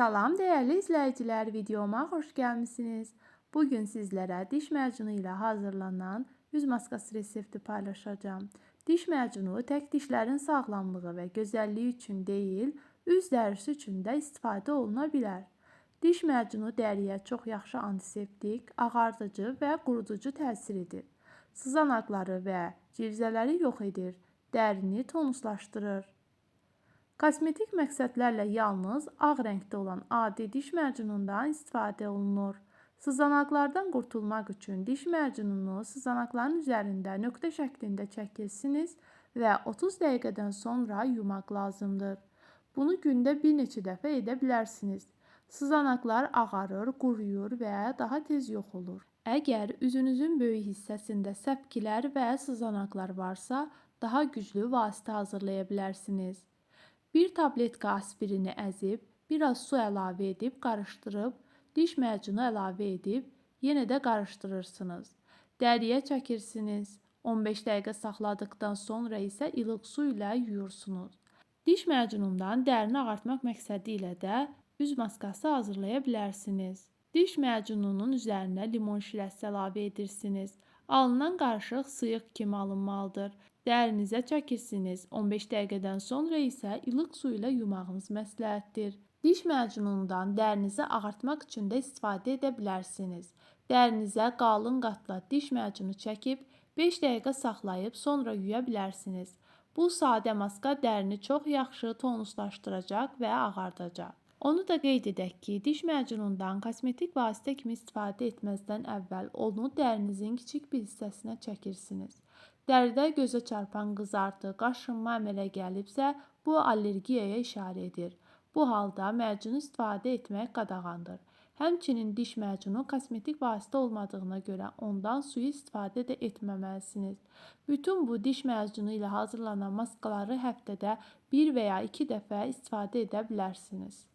Salam değerli izleyiciler, videoma hoş gelmişsiniz. Bugün sizlere diş macunu ile hazırlanan yüz maskası resepti paylaşacağım. Diş macunu tek dişlerin sağlamlığı ve güzelliği için değil, üz dərisi üçün də istifadə oluna. Diş macunu dəriyə çox yaxşı antiseptik, ağardıcı və quruducu təsir edir. Sızanaqları və civzələri yox edir, dərini tonuslaşdırır. Kosmetik məqsədlərlə yalnız ağ rəngdə olan adi diş macunundan istifadə olunur. Sızanaqlardan qurtulmaq üçün diş macununu sızanaqların üzərində nöqtə şəklində çəkirsiniz və 30 dəqiqədən sonra yumaq lazımdır. Bunu gündə bir neçə dəfə edə bilərsiniz. Sızanaqlar ağarır, quruyur və daha tez yox olur. Əgər üzünüzün böyük hissəsində səpkilər və sızanaqlar varsa, daha güclü vasitə hazırlaya bilərsiniz. Bir tabletka aspirini əzib, biraz su əlavə edib qarışdırıb, diş macunu əlavə edib, yenə də qarışdırırsınız. Dəriyə çəkirsiniz. 15 dəqiqə saxladıktan sonra isə ilıq su ilə yuyursunuz. Diş macunundan dərini ağartmaq məqsədi ilə də üz maskası hazırlaya bilərsiniz. Diş macununun üzərinə limon şirəsi əlavə edirsiniz. Alınan qarışıq sıyıq kimi alınmalıdır. Dərinizə çəkirsiniz. 15 dəqiqədən sonra isə ilıq su ilə yumağınız məsləhətdir. Diş macunundan dərinizi ağartmaq üçün də istifadə edə bilərsiniz. Dərinizə qalın qatla diş macunu çəkib 5 dəqiqə saxlayıb sonra yuya bilərsiniz. Bu sadə maska dərini çox yaxşı tonuslaşdıracaq və ağardacaq. Onu da qeyd edək ki, diş macunundan kosmetik vasitə kimi istifadə etməzdən əvvəl onu dərinizin kiçik bir hissəsinə çəkirsiniz. Dəridə gözə çarpan qızartı, qaşınma əmələ gəlibsə, bu allergiyaya işarə edir. Bu halda macunu istifadə etmək qadağandır. Həmçinin diş macunu kosmetik vasitə olmadığına görə ondan suyu istifadə də etməməlisiniz. Bütün bu diş macunu ilə hazırlanan maskaları həftədə 1 və ya 2 dəfə istifadə edə bilərsiniz.